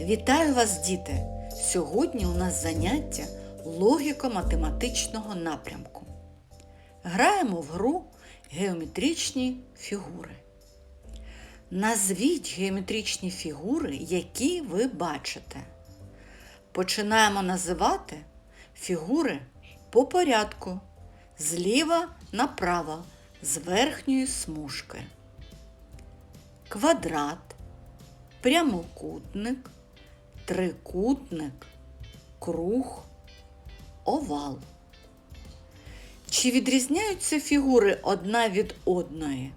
Вітаю вас, діти! Сьогодні у нас заняття логіко-математичного напрямку. Граємо в гру геометричні фігури. Назвіть геометричні фігури, які ви бачите. Починаємо називати фігури по порядку зліва направо з верхньої смужки. Квадрат, прямокутник, трикутник, круг, овал. Чи відрізняються фігури одна від одної?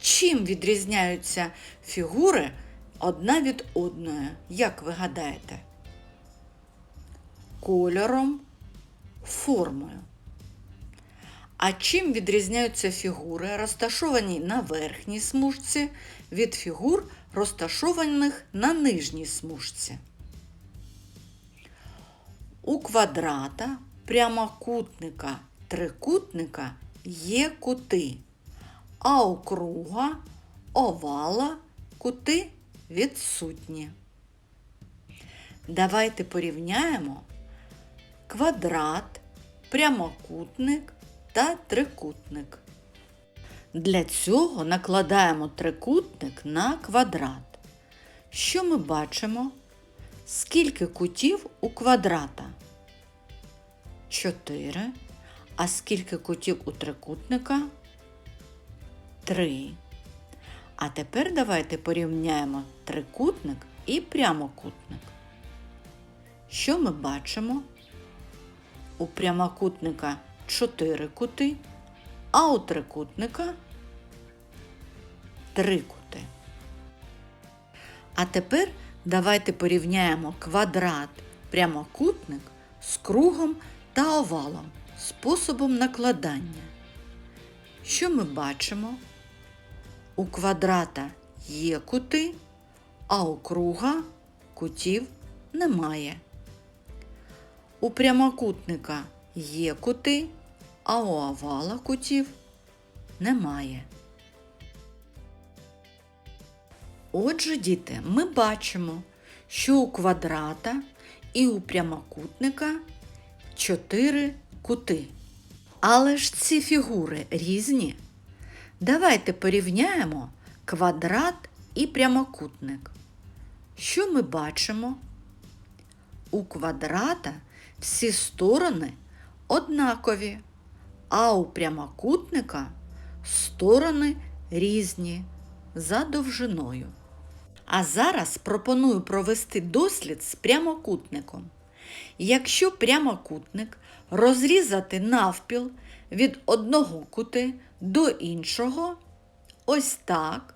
Чим відрізняються фігури одна від одної, як ви гадаєте? Кольором, формою. А чим відрізняються фігури, розташовані на верхній смужці, від фігур, розташованих на нижній смужці? У квадрата, прямокутника, трикутника є кути, а у круга, овала кути відсутні. Давайте порівняємо квадрат, прямокутник та трикутник. Для цього накладаємо трикутник на квадрат. Що ми бачимо? Скільки кутів у квадрата? Чотири. А скільки кутів у трикутника? Три. А тепер давайте порівняємо трикутник і прямокутник. Що ми бачимо? У прямокутника 4 кути, а у трикутника 3 кути. А тепер давайте порівняємо квадрат прямокутник з кругом та овалом способом накладання. Що ми бачимо? У квадрата є кути, а у круга кутів немає. У прямокутника є кути, а у овала кутів немає. Отже, діти, ми бачимо, що у квадрата і у прямокутника чотири кути. Але ж ці фігури різні. Давайте порівняємо квадрат і прямокутник. Що ми бачимо? У квадрата всі сторони однакові, а у прямокутника сторони різні за довжиною. А зараз пропоную провести дослід з прямокутником. Якщо прямокутник розрізати навпіл від одного кути до іншого, ось так,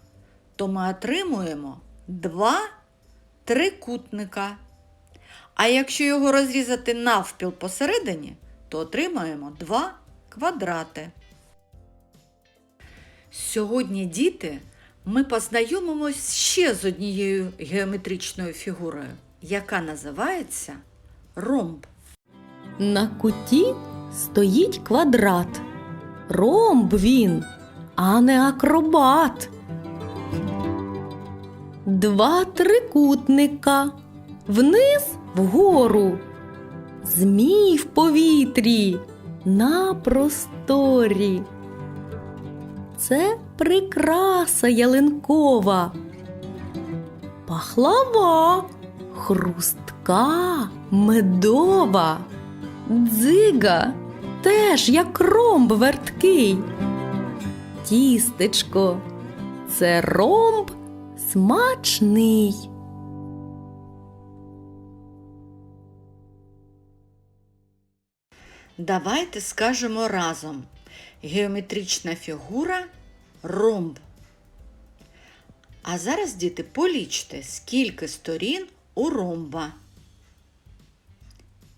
то ми отримуємо два трикутника. А якщо його розрізати навпіл посередині, то отримаємо два квадрати. Сьогодні, діти, ми познайомимось ще з однією геометричною фігурою, яка називається ромб. На куті стоїть квадрат. Ромб він, а не акробат. Два трикутника. Вниз вгору. Змій в повітрі на просторі. Це прикраса ялинкова. Пахлава хрустка, медова, дзига теж як ромб верткий. Тістечко, це ромб смачний. Давайте скажемо разом. Геометрична фігура ромб. А зараз, діти, полічте, скільки сторін у ромба.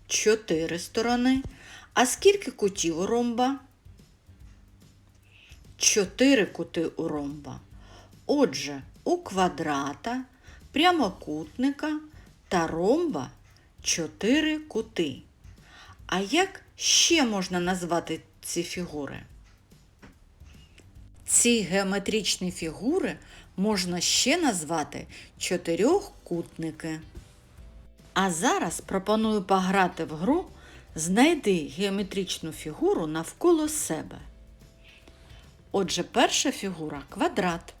Чотири сторони. А скільки кутів у ромба? Чотири кути у ромба. Отже, у квадрата, прямокутника та ромба чотири кути. А як ще можна назвати ці фігури? Ці геометричні фігури можна ще назвати чотирьохкутники. А зараз пропоную пограти в гру Знайди геометричну фігуру навколо себе. Отже, перша фігура квадрат.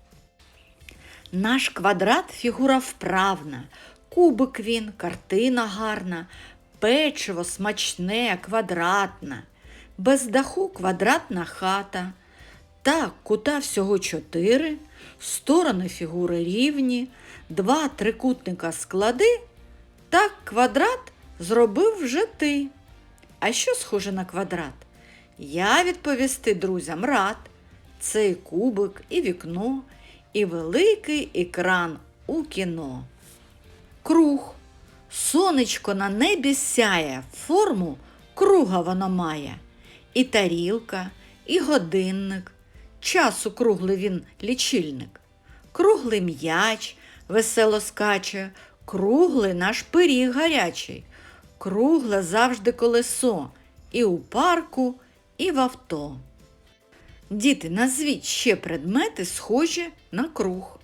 Наш квадрат фігура вправна, кубик він, картина гарна, печиво смачне, квадратна, без даху квадратна хата. Так, кута всього чотири, сторони фігури рівні, два трикутника склади, так квадрат зробив вже ти. А що схоже на квадрат? Я відповісти друзям рад. Це і кубик, і вікно, і великий екран у кіно. Круг. Сонечко на небі сяє, форму круга воно має. І тарілка, і годинник. Часу круглий він лічильник. Круглий м'яч весело скаче, круглий наш пиріг гарячий, кругле завжди колесо, і у парку, і в авто. Діти, назвіть ще предмети, схожі на круг.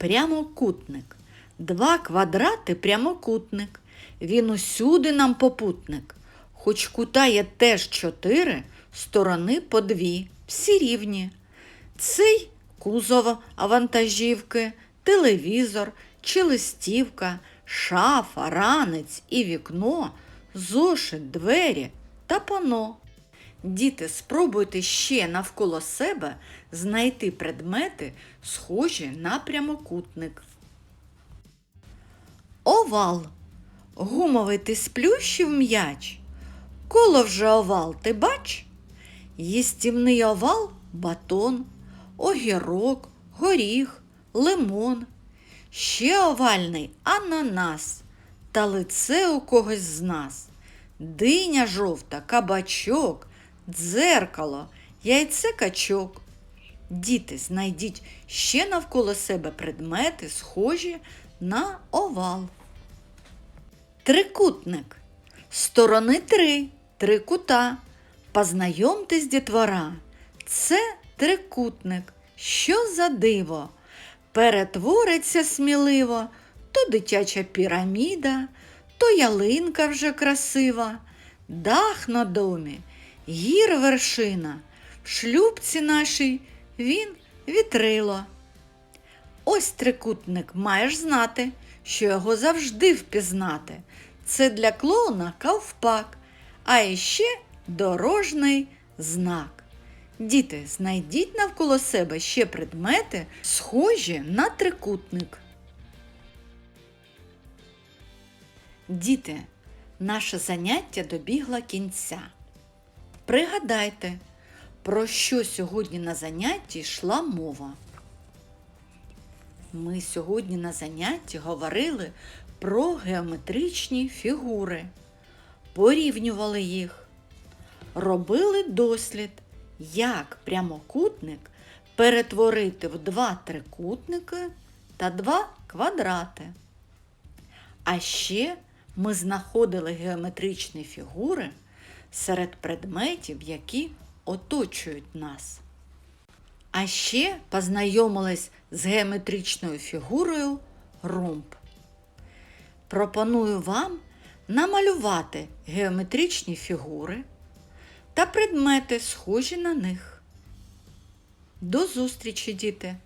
Прямокутник. Два квадрати прямокутник. Він усюди нам попутник. Хоч кута є теж чотири, сторони по дві, всі рівні. Цей кузов вантажівки, телевізор чи листівка, шафа, ранець і вікно, зошит, двері та пано. Діти, спробуйте ще навколо себе знайти предмети, схожі на прямокутник. Овал. Гумовий ти сплющив м'яч. Коло вже овал, ти бач? Їстівний овал батон, огірок, горіх, лимон. Ще овальний ананас та лице у когось з нас. Диня жовта, кабачок, дзеркало, яйце качок. Діти, знайдіть ще навколо себе предмети, схожі на овал. Трикутник. Сторони три, три кута. Познайомтесь, дітвора. Це трикутник. Що за диво? Перетвориться сміливо то дитяча піраміда, то ялинка вже красива, дах на домі, гір вершина, в шлюбці нашій він вітрило. Ось трикутник маєш знати, що його завжди впізнати. Це для клоуна ковпак, а іще дорожний знак. Діти, знайдіть навколо себе ще предмети, схожі на трикутник. Діти, наше заняття добігло кінця. Пригадайте, про що сьогодні на занятті йшла мова. Ми сьогодні на занятті говорили про геометричні фігури, порівнювали їх, робили дослід, як прямокутник перетворити в два трикутники та два квадрати. А ще ми знаходили геометричні фігури серед предметів, які оточують нас. А ще познайомились з геометричною фігурою ромб. Пропоную вам намалювати геометричні фігури та предмети, схожі на них. До зустрічі, діти!